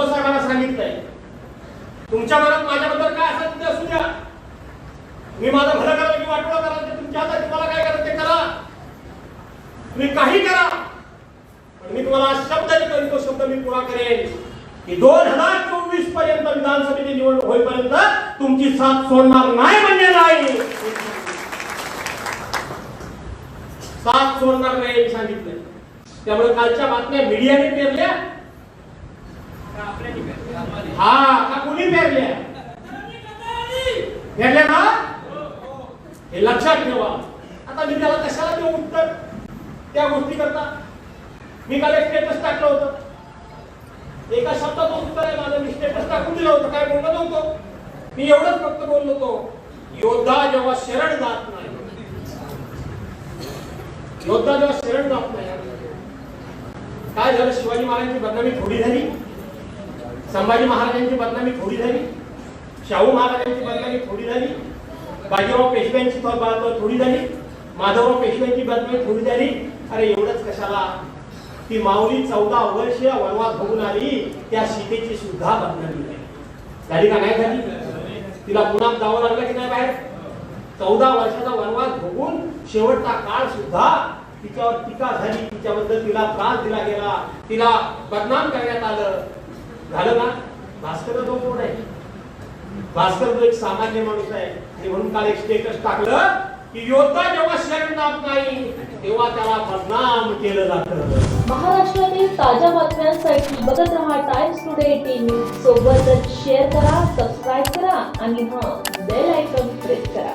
उद्धव साहेबांना सांगितलंय. तुमच्या मनात माझ्याबद्दल काय असेल ते असू द्या. मी माझं भलं करायला की वाटोळं करायला ते तुमच्या हातात तुम्हाला काय करायचं ते करा. तुम्ही काही करा. पण मी तुम्हाला शब्द देतो तो शब्द मी पुरा करेन. की दोन हजार चोवीसपर्यंत विधानसभेची निवडणूक होईपर्यंत तुमची साथ सोडणार नाही म्हणजे नाही. साथ सोडणार नाही सांगितलं त्यामुळे कालच्या बातम्या मीडियाने पेरल्या. हा का कुणी पेरल्या पेरल्या ना? हे लक्षात ठेवा. आता मी त्याला कशाला देऊ उत्तर? त्या गोष्टी करता मी काल एक स्टेटस टाकलं होतं. एका शब्दाचं उत्तर आहे माझं. मी स्टेटस टाकून दिलं होतं. काय बोललो नव्हतो. मी एवढंच फक्त बोललो होतो. योद्धा जेव्हा शरण जात नाही योद्धा जेव्हा शरण जात नाही काय झालं? शिवाजी महाराजांची बदनामी थोडी झाली? संभाजी महाराजांची बदनामी थोडी झाली. शाहू महाराजांची बदनामी थोडी झाली. बाजीराव पेशव्यांची थोडी झाली. माधवराव पेशव्यांची बदनामी थोडी झाली. अरे एवढंच कशाला? ती माऊली चौदा वर्ष वनवास भोगून आली. त्या सीतेची सुद्धा बदनामी झाली. झाली का नाही झाली? तिला पुन्हा जावं लागलं की नाही बाहेर? चौदा वर्षाचा वनवास भोगून शेवटचा काळ सुद्धा तिच्यावर टीका झाली. तिच्याबद्दल तिला त्रास दिला गेला. तिला बदनाम करण्यात आलं. झालं ना? भास्कर तो कोण आहे? भास्कर तो एक सामान्य माणूस आहे. आणि म्हणून काल एक स्टेटस टाकलं की योद्धा जेव्हा शरण जात नाही तेव्हा त्याला बदनाम केलं जात. महाराष्ट्रातील ताज्या बातम्यांसाठी बघत रहा टाइम्स टुडे एटीन सोबतच शेअर करा सबस्क्राईब करा आणि हा बेल आयकॉन प्रेस करा.